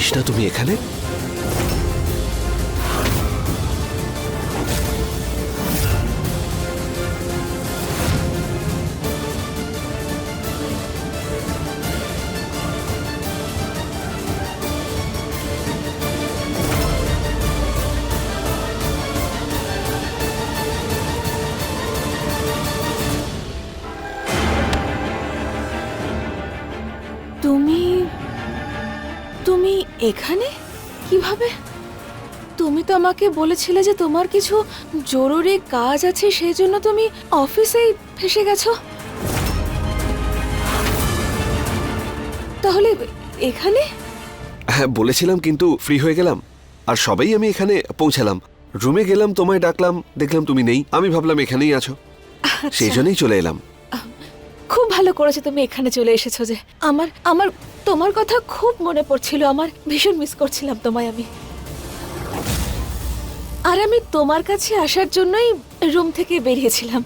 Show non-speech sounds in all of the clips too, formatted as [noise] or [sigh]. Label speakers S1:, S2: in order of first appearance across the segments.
S1: কৃষ্ণা তুমি এখানে?
S2: তুমি এখানে? কীভাবে? তুমি তো আমাকে বলেছিলে যে তোমার কিছু জরুরি কাজ আছে সেই জন্য তুমি অফিসেই ফেসে গেছো। তাহলে এখানে?
S1: হ্যাঁ বলেছিলাম কিন্তু ফ্রি হয়ে গেলাম। আর সবাই আমি এখানে পৌঁছালাম। রুমে গেলাম তোমায় ডাকলাম দেখলাম তুমি নেই। আমি ভাবলাম এখানেই আছো। সেই জন্যই চলে এলাম।
S2: খুব ভালো করেছ তুমি এখানে চলে এসেছ যে। আমার আমার তোমার কথা খুব মনে পড়ছিল আমার ভীষণ মিস করছিলাম তোমায় আমি। আর আমি তোমার কাছে আসার জন্যই রুম থেকে বেরিয়েছিলাম।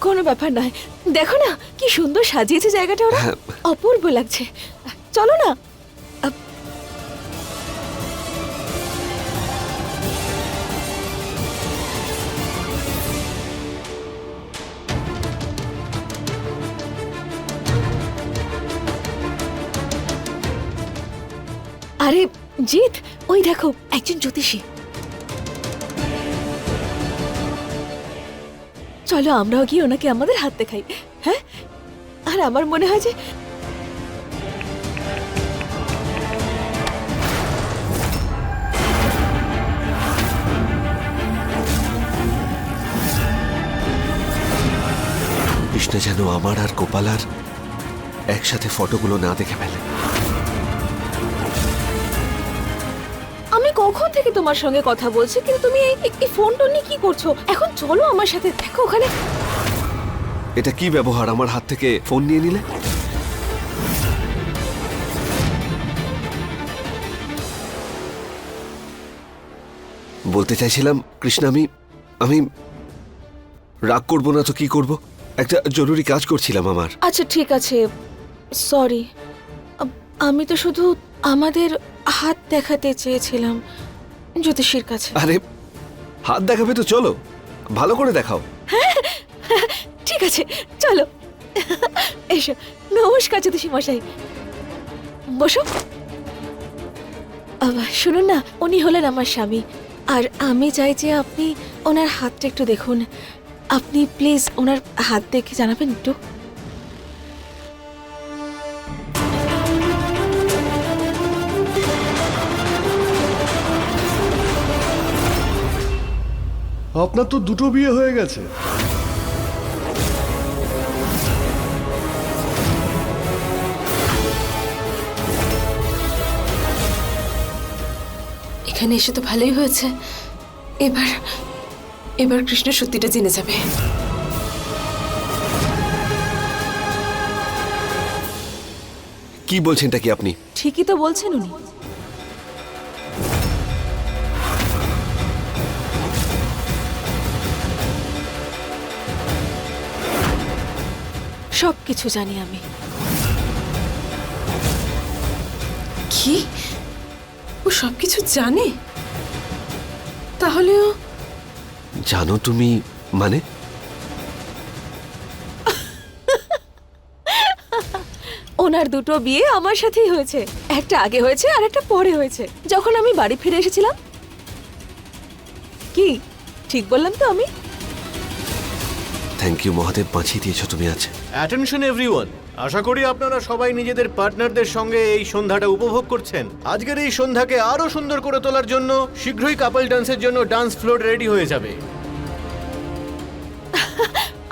S2: কোনো ব্যাপার নয়। দেখো না কি সুন্দর সাজিয়েছে জায়গাটা ওরা।
S1: হ্যাঁ।
S2: অপূর্ব লাগছে। চলো না আরে, জিৎ, ওই দেখো, একজন জ্যোতিষী। চলো আমরাও গিয়ে ওনাকে আমাদের হাত দেখাই হ্যাঁ? আর আমার মনে হয় যে
S1: কৃষ্ণা যেন আমার আর গোপালার একসাথে ফটোগুলো না দেখে ফেলে।
S2: থেকে তোমার সঙ্গে কথা বলছি কিন্তু তুমি এই এই ফোনটা নিয়ে কি করছ? এখন চলো আমার সাথে দেখো ওখানে।
S1: এটা কি ব্যবহার? আমার হাত থেকে ফোন নিয়ে নিলে? বলতে চাইছিলাম কৃষ্ণ আমি আমি রাগ করব না তো কি করব? একটা জরুরি কাজ করছিলাম আমার।
S2: আচ্ছা ঠিক আছে। সরি আমি তো শুধু আমাদের হাত দেখাতে চেয়েছিলাম। জ্যোতিষীর কাছে।
S1: আরে হাত দেখাবে তো চলো ভালো করে দেখাও।
S2: ঠিক আছে চলো। এসো নমস্কার জ্যোতিষী মশাই। বসো। আবার শুনুন না উনি হলেন আমার স্বামী। আর আমি চাই যে আপনি ওনার হাতটা একটু দেখুন। আপনি প্লিজ ওনার হাত দেখে জানাবেন একটু।
S3: আপনার তো দুটো বিয়ে হয়ে গেছে।
S4: এখানে এসে তো ভালোই হয়েছে। এবার এবার কৃষ্ণ সত্যিটা জেনে যাবে।
S1: কি বলছেনটা কি আপনি?
S2: ঠিকই তো বলছেন উনি। সব কিছু জানি আমি।
S4: কি? ও সবকিছু জানে? তাহলে ও
S1: জানো তুমি মানে?
S2: ওনার দুটো বিয়ে আমার সাথেই হয়েছে। একটা আগে হয়েছে আর একটা পরে হয়েছে। যখন আমি বাড়ি ফিরে এসেছিলাম কি? ঠিক বললাম তো আমি?
S1: থ্যাংক ইউ মহাদেব বাঁচিয়ে দিয়েছ তুমি আজ।
S5: অ্যাটেনশন এভরিওয়ান আশা করি আপনারা সবাই নিজেদের পার্টনারদের সঙ্গে এই সন্ধ্যাটা উপভোগ করছেন। আজকের এই সন্ধ্যাকে আরও সুন্দর করে তোলার জন্য শীঘ্রই কাপল ডান্সের জন্য ডান্স ফ্লোর রেডি হয়ে যাবে।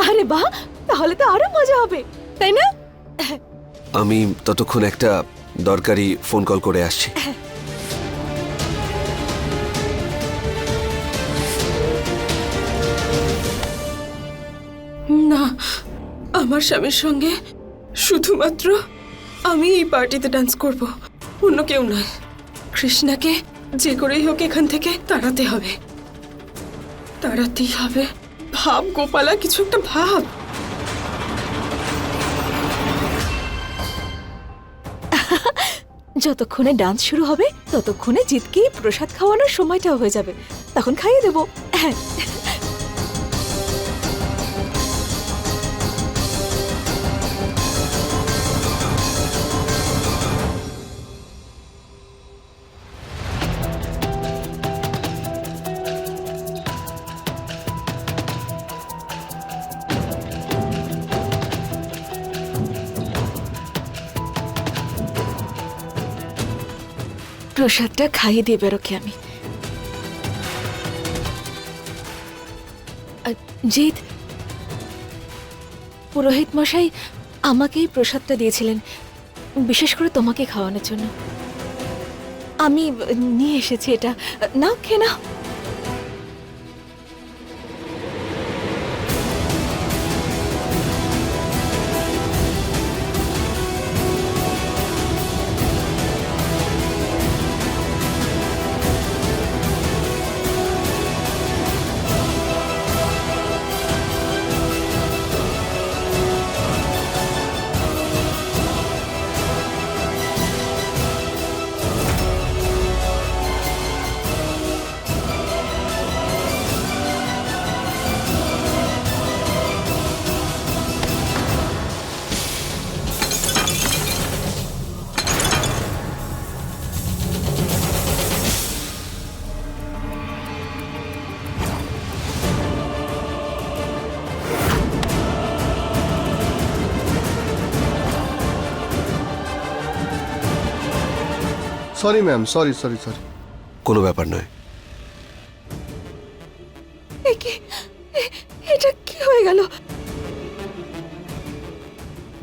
S2: আরে বাহ তাহলে তো আরও মজা হবে তাই না?
S1: আমি ততক্ষণ একটা দরকারি ফোন কল করে আসছি।
S4: আমার স্বামীর সঙ্গে শুধুমাত্র আমি এই পার্টিতে ডান্স করব, অন্য কেউ নয়। কৃষ্ণাকে যে করেই হোক এখান থেকে তাড়াতে হবে। তাড়াতেই হবে। ভাব, গোপালা, কিছু একটা ভাব।
S2: যতক্ষণে ডান্স শুরু হবে, ততক্ষণে জিতকে প্রসাদ খাওয়ানোর সময়টাও হয়ে যাবে। তখন খাইয়ে দেবো। হ্যাঁ। প্রসাদটা খাইয়ে দিয়ে বেরোকে আমি। জিত পুরোহিত মশাই আমাকেই প্রসাদটা দিয়েছিলেন, বিশেষ করে তোমাকে খাওয়ানোর জন্য। আমি নিয়ে এসেছি এটা। না, খেয়ে
S3: sorry ma'am sorry sorry sorry
S1: কোনো ব্যাপার নয়।
S2: এটা কি হয়ে গেল?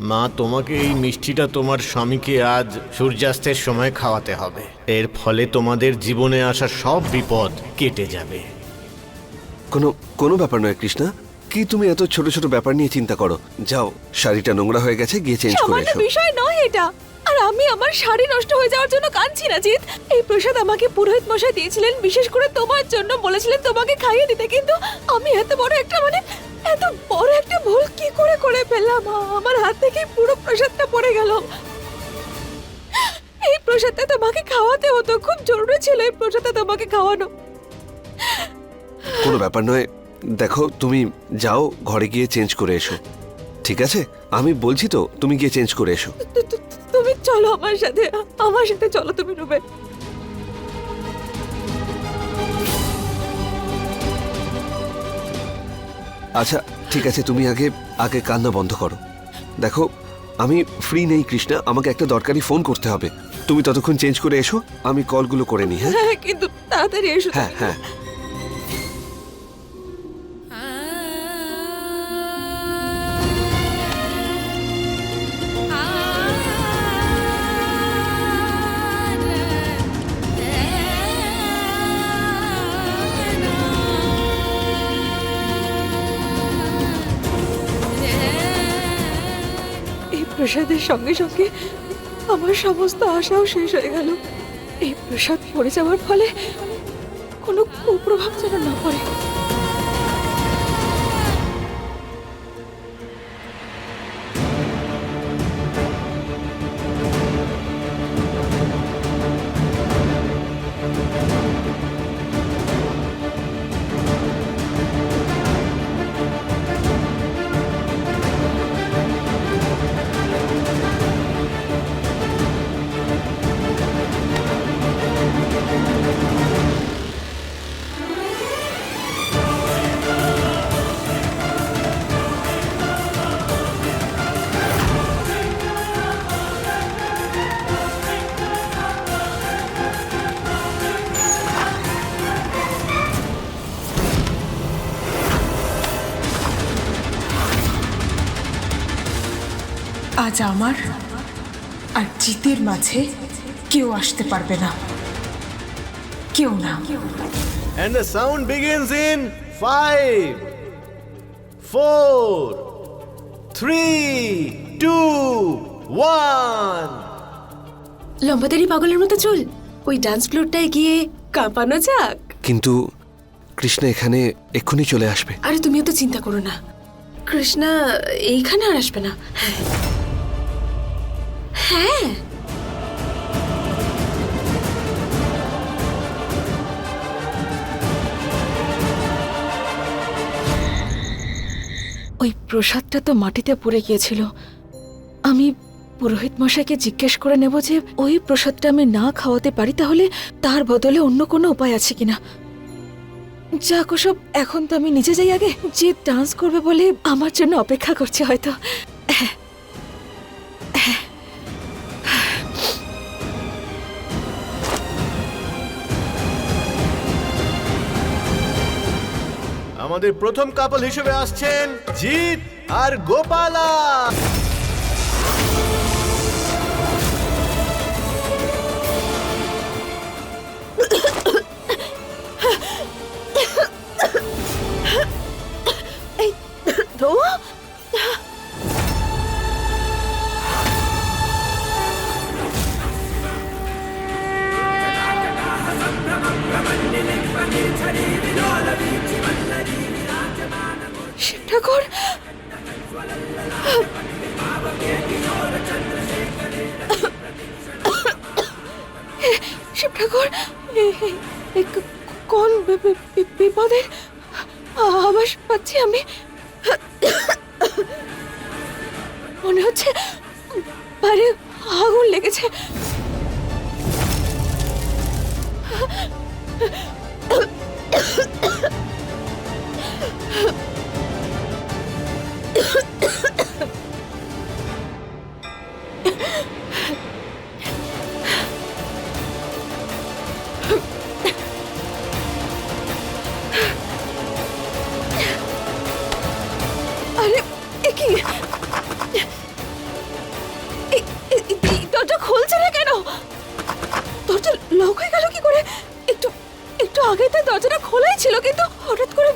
S5: মা তোমাকে এই মিষ্টিটা তোমার স্বামীকে আজ সূর্যাস্তের সময় খাওয়াতে হবে। এর ফলে তোমাদের জীবনে আসা সব বিপদ কেটে যাবে।
S1: কোনো কোনো ব্যাপার নয় কৃষ্ণা। কি তুমি এত ছোট ছোট ব্যাপার নিয়ে চিন্তা করো? যাও শাড়িটা নোংরা হয়ে গেছে গিয়ে চেঞ্জ করে
S2: সামান্য
S1: এসো।
S2: বিষয় নয় এটা। আর আমি আমার শাড়ি নষ্ট হয়ে যাওয়ার জন্য কাঁদছি না জিৎ এই প্রসাদ আমাকে পুরোহিত মশাই দিয়েছিলেন বিশেষ করে তোমার জন্য বলেছিলেন তোমাকে খাইয়ে দিতে কিন্তু আমি এত বড় একটা মানে এত বড় একটা ভুল কি করে করে ফেললাম? আমার হাত থেকে পুরো প্রসাদটা পড়ে গেল। এই প্রসাদটা তোমাকে খাওয়াতে হতো খুব জরুরি ছিল এই প্রসাদটা তোমাকে খাওয়ানো।
S1: কোনো ব্যাপার নয়। দেখো তুমি যাও ঘরে গিয়ে চেঞ্জ করে এসো। ঠিক আছে? আমি বলছি তো তুমি গিয়ে চেঞ্জ করে এসো।
S2: তুমি চলো আমার সাথে আমার সাথে চলো তুমি রুমে।
S1: আচ্ছা ঠিক আছে তুমি আগে আগে কান্না বন্ধ করো। দেখো আমি ফ্রি নেই কৃষ্ণা আমাকে একটা দরকারি ফোন করতে হবে। তুমি ততক্ষণ চেঞ্জ করে এসো আমি কলগুলো করে নিই হ্যাঁ?
S2: হ্যাঁ কিন্তু তাড়াতাড়ি এসো
S1: হ্যাঁ হ্যাঁ।
S2: প্রসাদের সঙ্গে সঙ্গে আমার সমস্ত আশাও শেষ হয়ে গেল। এই প্রসাদ পড়ে যাওয়ার ফলে কোনো কুপ্রভাব যেন না পড়ে।
S6: আজ আমার আর জিতের মাঝে কেউ আসতে পারবে না। কেউ না।
S5: And the sound begins in five, four, three, two, one.
S4: লম্বাদারি পাগলের মতো চল। ওই ডান্স ফ্লোরটায় গিয়ে কাঁপানো যাক।
S1: কিন্তু কৃষ্ণা এখানে এক্ষুনি চলে আসবে।
S4: আরে তুমিও তো চিন্তা করো না। কৃষ্ণা এইখানে আর আসবে না। হ্যাঁ। ওই
S2: প্রসাদটা তো মাটিতে পড়ে গিয়েছিল। আমি পুরোহিত মশাইকে জিজ্ঞেস করে নেব যে ওই প্রসাদটা আমি না খাওয়াতে পারি, তাহলে তার বদলে অন্য কোনো উপায় আছে কিনা? যাক কোসব এখন তো আমি নিজে যাই আগে। যে ডান্স করবে বলে আমার জন্য অপেক্ষা করছে হয়তো। হ্যাঁ। হ্যাঁ।
S5: আমাদের প্রথম কাপল হিসেবে আসছেন জিৎ আর গোপালা।
S2: বাইরে আগুন লেগেছে। দরজা লক হয়ে গেল কি করে? একটু একটু আগে তার দরজাটা খোলাই ছিল, কিন্তু হঠাৎ করে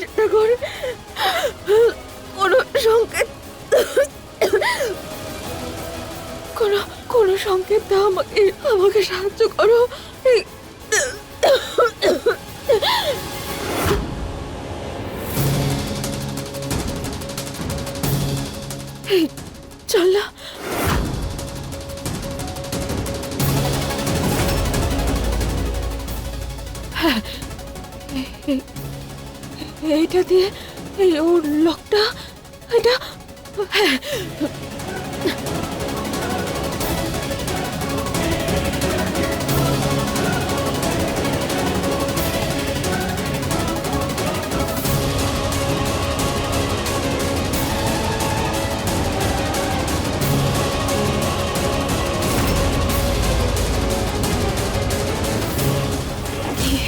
S2: শিব কোনো সংকেত কোনো কোনো সংকেত দাও আমাকে আমাকে সাহায্য করো। এই ওর লকটা এটা হ্যাঁ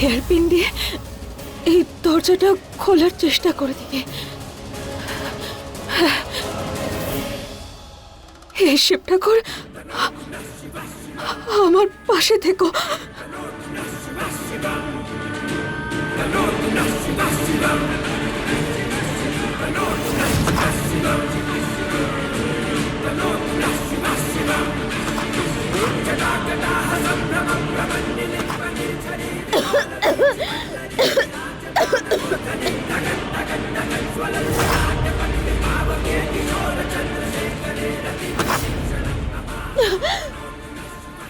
S2: হেয়ারপিন দিয়ে এই দরজাটা খোলার চেষ্টা করে দিকে আমার পাশে থেকো Ha ha ha! [laughs]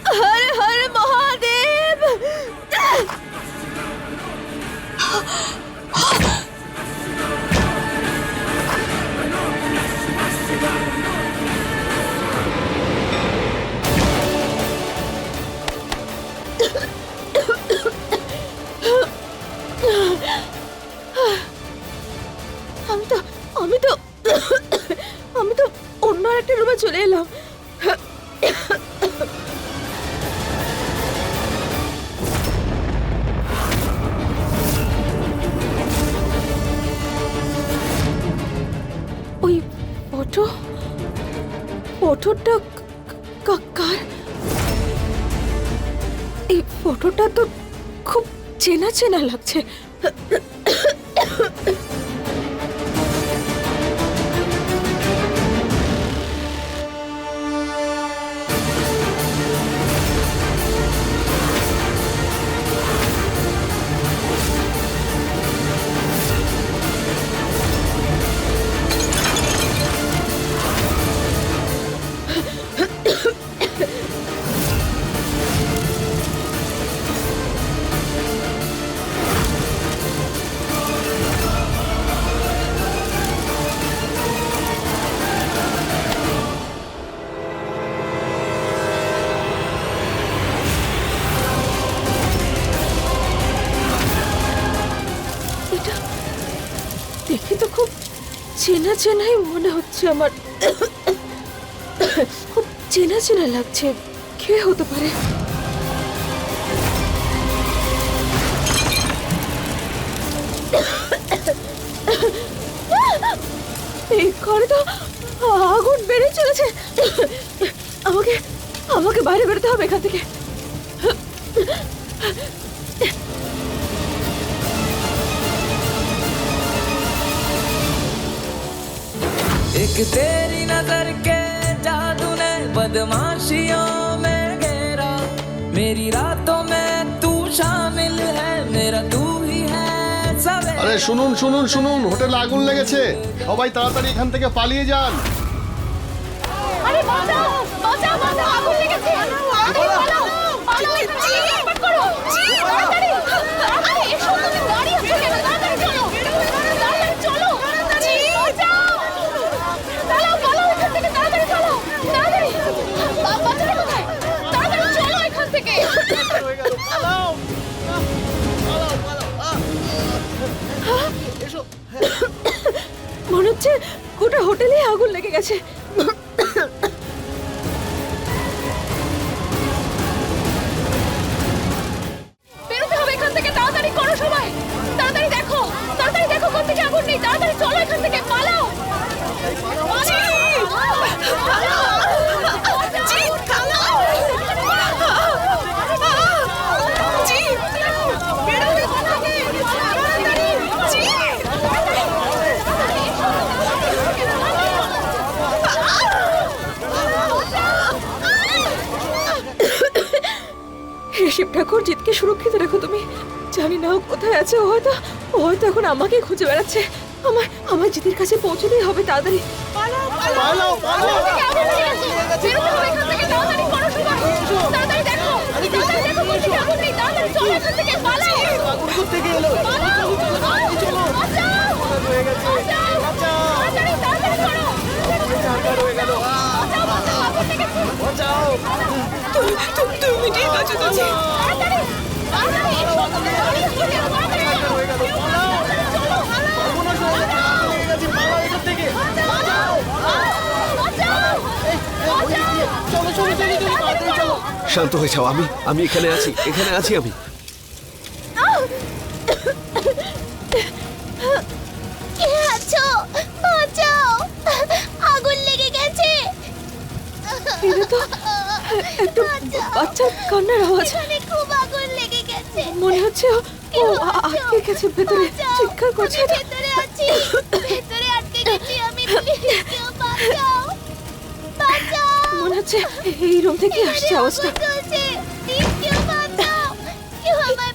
S2: हर हर महादेव! চেনা চেনা লাগছে। চেনা চেনাই মনে হচ্ছে আমার। খুব চেনা চেনা লাগছে। কে হতে পারে। এই ঘরে তো আগুন বেড়ে চলেছে। আমাকে আমাকে বাইরে বেরোতে হবে এখান থেকে।
S7: एक तेरी नजर के जादू ने बदमाशियों में घेरा मेरी रातों में तू शामिल है मेरा तू ही है सवेरा
S3: আরে শুনুন শুনুন শুনুন হোটেলে আগুন লেগেছে সবাই তাড়াতাড়ি এখান থেকে পালিয়ে যান
S2: আরে বাঁচাও বাঁচাও বাঁচাও আগুন লেগেছে তাড়াতাড়ি পালাও পালাও জি ফট করো জি আগুন লেগে গেছে। শিব ঠাকুর জিতকে সুরক্ষিত রাখো তুমি জানি না ও কোথায় আছে ও হয়তো ও হয়তো এখন আমাকে খুঁজে বেড়াচ্ছে আমার আমার জিতের কাছে পৌঁছতেই হবে তাড়াতাড়ি বাঁচাও।
S4: তুমি ঠিক আছো, তো
S1: শান্ত হয়ে যাও, আমি আমি এখানে আছি এখানে আছি আমি।
S2: বাচ্চার কান্নার আওয়াজ।
S8: এখানে খুব আগুন লেগে গেছে।
S2: মনে হচ্ছে ও- আটকে গেছে ভেতরে। চিৎকার করছে।
S8: ভেতরে আছি ভেতরে আটকে গেছি আমি কেউ বাঁচাও বাঁচাও।
S2: মনে হচ্ছে এই রুম থেকে আসছে আওয়াজটা।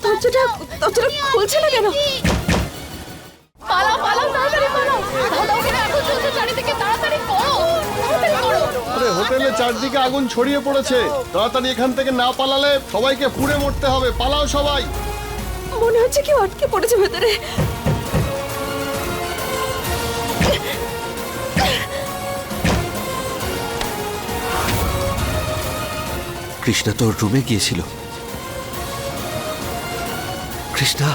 S2: দরজাটা দরজাটা খুলছে না কেন? পালাও পালাও তাড়াতাড়ি পালাও। আগুন চলছে চারিদিকে তাড়াতাড়ি করো।
S3: আরে হোটেলে চারদিকে আগুন ছড়িয়ে পড়েছে। তাড়াতাড়ি এখান থেকে না পালালে সবাইকে পুড়ে মরতে হবে। পালাও সবাই।
S2: মনে হচ্ছে কেউ আটকে পড়েছে ভেতরে।
S1: কৃষ্ণা তোর রুমে গিয়েছিল। কৃষ্ণা।